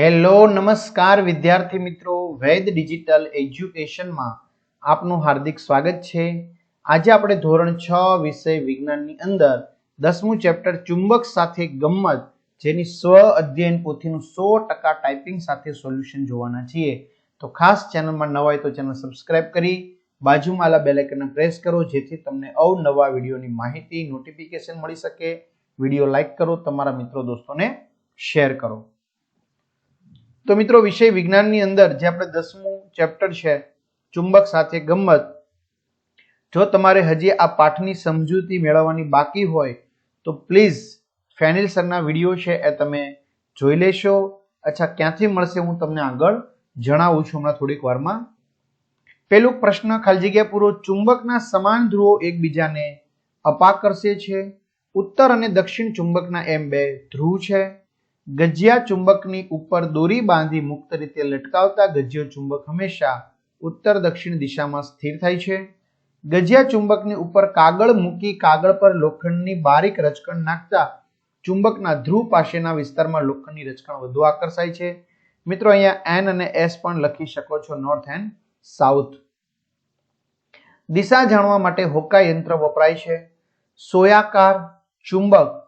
Hello, નમસ્કાર વિદ્યાર્થી મિત્રો. વૈદ ડિજિટલ એજ્યુકેશનમાં આપનું હાર્દિક સ્વાગત છે. આજે આપણે ધોરણ છ વિષય વિજ્ઞાનની અંદર દસમું ચેપ્ટર ચુંબક સાથે ગમ્મત, જેની સ્વ અધ્યયન પોથીનું સો ટકા ટાઈપિંગ સાથે સોલ્યુશન જોવાના છીએ. તો ખાસ ચેનલમાં નવા હોય તો ચેનલ સબસ્ક્રાઇબ કરી, બાજુમાં આલા બેલેકનને પ્રેસ કરો, જેથી તમને અવનવા વિડીયોની માહિતી, નોટિફિકેશન મળી શકે. વીડિયો લાઇક કરો, તમારા મિત્રો દોસ્તોને શેર કરો. તો મિત્રો, વિષય વિજ્ઞાનની અંદર જે આપણે દસમું ચેપ્ટર છે, ચુંબક સાથે ગમ્મત, જો તમારે હજી આ પાઠની સમજૂતી મેળવવાની બાકી હોય, તો પ્લીઝ ફેનિલ સરના વીડિયો છે એ તમે જોઈ લેશો. અચ્છા, ક્યાંથી મળશે હું તમને આગળ જણાવું છું હમણાં થોડીક વારમાં. પેલું પ્રશ્ન ખાલી જગ્યા પૂરો, ચુંબકના સમાન ધ્રુવો એકબીજાને અપાકર્ષે છે. ઉત્તર અને દક્ષિણ ચુંબકના એમ બે ધ્રુવ છે. ગજિયા ચુંબકની ઉપર દોરી બાંધી મુક્ત રીતે લટકાવતા ગજિયો ચુંબક હંમેશા ઉત્તર દક્ષિણ દિશામાં સ્થિર થાય છે. ગજિયા ચુંબકની ઉપર કાગળ મૂકી કાગળ પર લોખંડની બારીક રચકણ નાખતા ચુંબકના ધ્રુવ પાસેના વિસ્તારમાં લોખંડની રચકણ વધુ આકર્ષાય છે. મિત્રો, અહીંયા એન અને એસ પણ લખી શકો છો નોર્થ એન્ડ સાઉથ દિશા જાણવા માટે હોકા યંત્ર વપરાય છે. સોયાકાર ચુંબક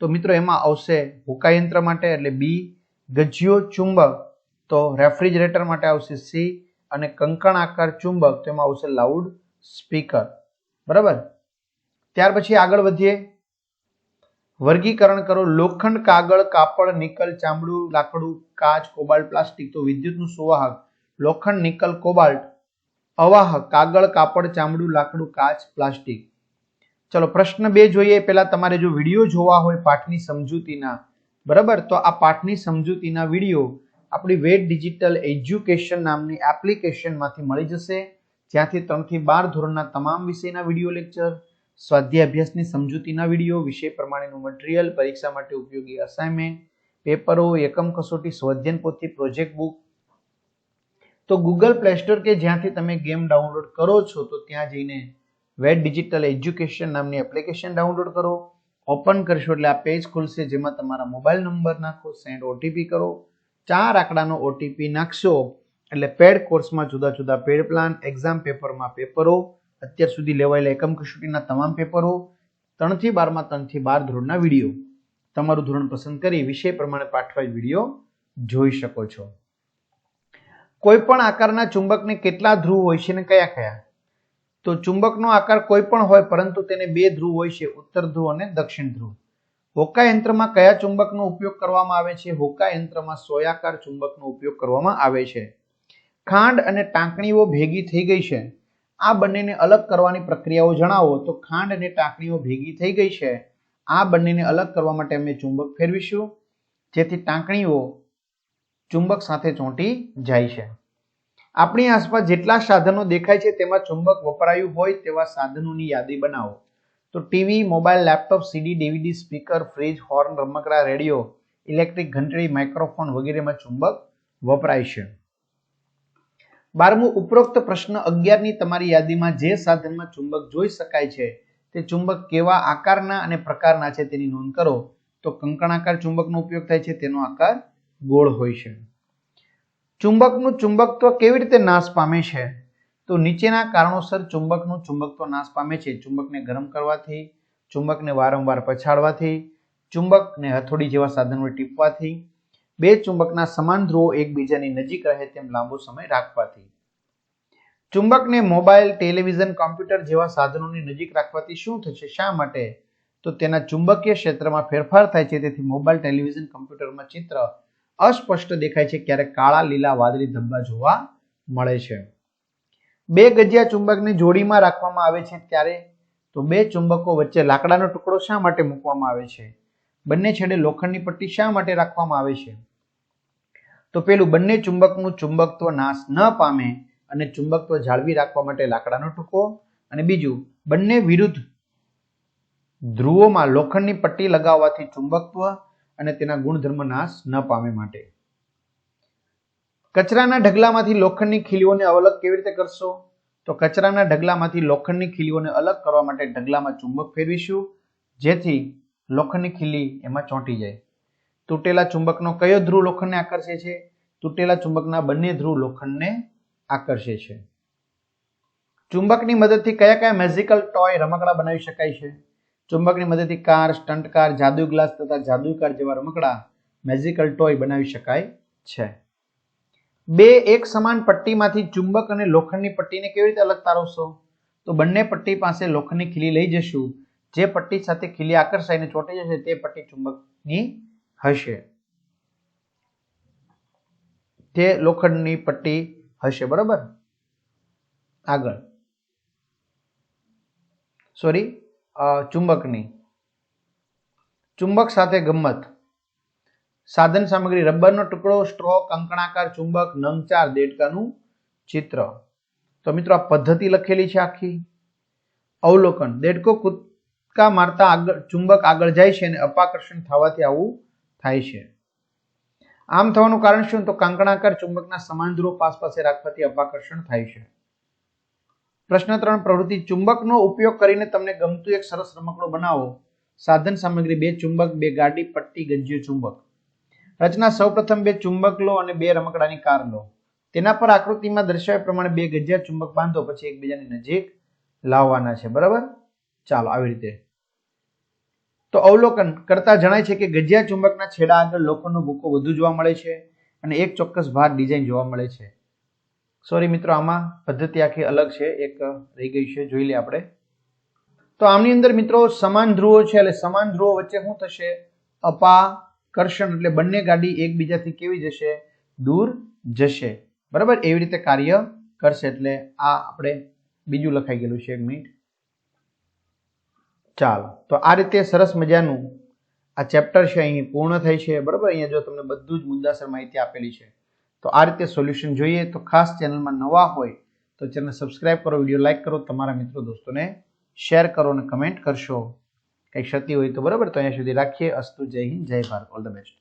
તો મિત્રો એમાં આવશે હોકા યંત્ર માટે એટલે બી, ગજિયો ચુંબક, તો રેફ્રિજરેટર માટે આવશે સી અને કંકણ આકાર ચુંબક, તો એમાં આવશે લાઉડ સ્પીકર. બરાબર? ત્યાર પછી આગળ વધીએ. વર્ગીકરણ કરો. લોખંડ, કાગળ, કાપડ, નિકલ, ચામડું, લાકડું, કાચ, કોબાલ્ટ, પ્લાસ્ટિક, તો વિદ્યુતનું સુવાહક. લોખંડ, નિકલ, કોબાલ્ટ, અવાહક, કાગળ, કાપડ, ચામડું, લાકડું, કાચ, પ્લાસ્ટિક. ચલો પ્રશ્ન બે જોઈએ. પહેલાં તમારે જો વીડિયો જોવા હોય પાઠની સમજૂતીના, બરાબર? તો આ પાઠની સમજૂતીના વીડિયો આપણી વેટ ડિજિટલ એજ્યુકેશન નામની એપ્લિકેશનમાંથી મળી જશે. જ્યાંથી ત્રણથી બાર ધોરણના તમામ વિષયના વીડિયો લેક્ચર સ્વાધ્યાય અભ્યાસની સમજૂતીના વીડિયો, વિષય પ્રમાણેનું મટીરિયલ, પરીક્ષા માટે ઉપયોગી અસાઇનમેન્ટ પેપરો, એકમ કસોટી સ્વાધ્યન પોથી પ્રોજેક્ટ બુક તો ગૂગલ પ્લે સ્ટોર કે જ્યાંથી તમે ગેમ ડાઉનલોડ કરો છો, તો ત્યાં જઈને વેદ ડિજિટલ એજ્યુકેશન નામની એપ્લિકેશન ડાઉનલોડ કરો. ઓપન કરશો એટલે આ પેજ ખુલશે, જેમાં તમારા મોબાઈલ નંબર નાખો સેન્ડ ઓટીપી કરો. ચાર આંકડાનો ઓટીપી નાખશો એટલે પેડ કોર્સમાં જુદા જુદા પેડ પ્લાન એક્ઝામ પેપરમાં પેપરો અત્યાર સુધી લેવાયેલા એકમ કસોટીના તમામ પેપરો ત્રણથી બારમાં, ત્રણથી બાર ધોરણના વીડિયો તમારું ધોરણ પસંદ કરી વિષય પ્રમાણે પાઠવાય વીડિયો જોઈ શકો છો. કોઈ પણ આકારના ચુંબકને કેટલા ધ્રુવ હોય છે ને કયા કયા? તો ચુંબકનો આકાર કોઈ પણ હોય, પરંતુ તેને બે ધ્રુવ હોય છે, ઉત્તર ધ્રુવ અને દક્ષિણ ધ્રુવ. હોકા યંત્રમાં કયા ચુંબકનો ઉપયોગ કરવામાં આવે છે? હોકા યંત્રમાં સોયાકાર ચુંબકનો ઉપયોગ કરવામાં આવે છે. ખાંડ અને ટાંકણીઓ ભેગી થઈ ગઈ છે. આ બંનેને અલગ કરવાની પ્રક્રિયાઓ જણાવો. તો ખાંડ અને ટાંકણીઓ ભેગી થઈ ગઈ છે. આ બંનેને અલગ કરવા માટે અમે ચુંબક ફેરવીશું, જેથી ટાંકણીઓ ચુંબક સાથે ચોંટી જાય છે. આપણી આસપાસ જેટલા સાધનો દેખાય છે તેમાં ચુંબક વપરાયું હોય તેવા સાધનોની યાદી બનાવો. તો TV, mobile, laptop, CD, DVD, speaker, fridge, horn, રમકડા, રેડિયો, ઇલેક્ટ્રિક ઘંટડી, માઇક્રોફોન વગેરેમાં ચુંબક વપરાય છે. બારમું ઉપરોક્ત પ્રશ્ન અગિયારની તમારી યાદીમાં જે સાધનમાં ચુંબક જોઈ શકાય છે તે ચુંબક કેવા આકારના અને પ્રકારના છે તેની નોંધ કરો. તો કંકણાકાર ચુંબકનો ઉપયોગ થાય છે તેનો આકાર ગોળ હોય છે. ચુંબકનું ચુંબકત્વ કેવી રીતે નાશ પામે છે? તો નીચેના કારણોસર ચુંબકનું ચુંબકત્વ નાશ પામે છે. ચુંબકને ગરમ કરવાથી, ચુંબકને વારંવાર પછાડવાથી, ચુંબકને હથોડી જેવા સાધનો ટીપવાથી, બે ચુંબકના સમાન ધ્રુવો એકબીજાની નજીક રહે તેમ લાંબો સમય રાખવાથી. ચુંબકને મોબાઈલ ટેલિવિઝન, કોમ્પ્યુટર જેવા સાધનોની નજીક રાખવાથી શું થશે? શા માટે? તો તેના ચુંબકીય ક્ષેત્રમાં ફેરફાર થાય છે. તેથી મોબાઈલ ટેલિવિઝન, કોમ્પ્યુટરમાં ચિત્ર અસ્પષ્ટ દેખાય છે ક્યારેક કાળા, લીલા, વાદળી ધબ્બા જોવા મળે છે. બે ગજિયા ચુંબકને જોડીમાં રાખવામાં આવે છે ત્યારે તો બે ચુંબકો વચ્ચે લાકડાનો ટુકડો શા માટે મૂકવામાં આવે છે? બંને છેડે લોખંડની પટ્ટી શા માટે રાખવામાં આવે છે? તો પેલું બંને ચુંબકનું ચુંબકત્વ નાશ ન પામે અને ચુંબકત્વ જાળવી રાખવા માટે લાકડાનો ટુકડો અને બીજું બંને વિરુદ્ધ ધ્રુવોમાં લોખંડની પટ્ટી લગાવવાથી ચુંબકત્વ અને તેના ગુણધર્મ નાશ ન પામે માટે. કચરાના ઢગલામાંથી લોખંડની ખીલીઓને અલગ કેવી રીતે કરશો? તો કચરાના ઢગલામાંથી લોખંડની ખીલીઓને અલગ કરવા માટે ઢગલામાં ચુંબક ફેરવીશું, જેથી લોખંડની ખીલી એમાં ચોંટી જાય. તૂટેલા ચુંબકનો કયો ધ્રુવ લોખંડને આકર્ષે છે? તૂટેલા ચુંબકના બંને ધ્રુવ લોખંડને આકર્ષે છે. ચુંબકની મદદથી કયા કયા મેઝિકલ ટોય રમકડા બનાવી શકાય છે? ચુંબકની મદદથી કાર સ્ટન્ટ કાર જાદુ ગ્લાસ તથા જાદુ કાર જેવા રમકડા મેઝિકલ ટોય બનાવી શકાય છે. બે એક સમાન પટ્ટીમાંથી ચુંબક અને લોખંડની પટ્ટીને કેવી રીતે અલગ તારવશો? તો બંને પટ્ટી પાસે લોખંડની ખીલી લઈ જશું. જે પટ્ટી સાથે ખીલી આકર્ષાઈને ચોંટી જશે તે પટ્ટી ચુંબકની હશે. તે લોખંડની પટ્ટી હશે, બરાબર? આગળ. સોરી ચુંબકની. ચુંબક સાથે ગમત સાધન સામગ્રી, રબરનો ટુકડો, સ્ટ્રો, કંકણાકાર, ચુંબક નંગચાર દેડકાનું ચિત્ર. તો મિત્રો આ પદ્ધતિ લખેલી છે આખી. અવલોકન. દેડકો કૂદકા મારતા આગળ, ચુંબક આગળ જાય છે અને અપાકર્ષણ થવાથી આવું થાય છે. આમ થવાનું કારણ શું? તો કાંકણાકાર, ચુંબકના સમાન ધ્રુવ પાસ પાસે રાખવાથી અપાકર્ષણ થાય છે. પ્રશ્ન ત્રણ, પ્રવૃત્તિ ચુંબકનો ઉપયોગ કરીને તમને ગમતું એક સરસ રમકડું બનાવો. સાધન સામગ્રી બે ચુંબક, બે ગાડી, પટ્ટી, ગંજીયો ચુંબક. રચના સૌપ્રથમ બે ચુંબક લો અને બે રમકડાની કાર લો. તેના પર આકૃતિમાં દર્શાવ્યા પ્રમાણે બે ગજિયા ચુંબક બાંધો, પછી એકબીજાની નજીક લાવવાના છે. બરાબર? ચાલો, આવી રીતે. તો અવલોકન કરતા જણાય છે કે ગજિયા ચુંબકના છેડા આગળ લોખંડનો ભૂકો વધુ જોવા મળે છે અને એક ચોક્કસ ભાર ડિઝાઇન જોવા મળે છે. સોરી મિત્રો, આમાં પદ્ધતિ આખી અલગ છે. એક રહી ગઈ છે. જોઈ લઈએ આપણે. તો આમની અંદર મિત્રો સમાન ધ્રુવો છે એટલે સમાન ધ્રુવો વચ્ચે શું થશે? અપાકર્ષણ એટલે બંને ગાડી એકબીજાથી કેવી જશે? દૂર જશે. બરાબર? એવી રીતે કાર્ય કરશે. એટલે આ આપણે બીજું લખાઈ ગયેલું છે. એક મિનિટ. ચાલો. તો આ રીતે સરસ મજાનું આ ચેપ્ટર છે. અહીં પૂર્ણ થાય છે. બરાબર? અહીંયા જો તમને બધું જ મુદ્દાસર માહિતી આપેલી છે. તો આ રીતે સોલ્યુશન જોઈએ તો ખાસ ચેનલમાં નવા હોય તો ચેનલ સબસ્ક્રાઈબ કરો વીડિયો લાઇક કરો, તમારા મિત્રો દોસ્તોને શેર કરો અને કમેન્ટ કરશો. કંઈ ક્ષતિ હોય તો બરાબર તો અહીંયા સુધી રાખીએ. અસ્તુ, જય હિન્દ, જય ભારત. All the best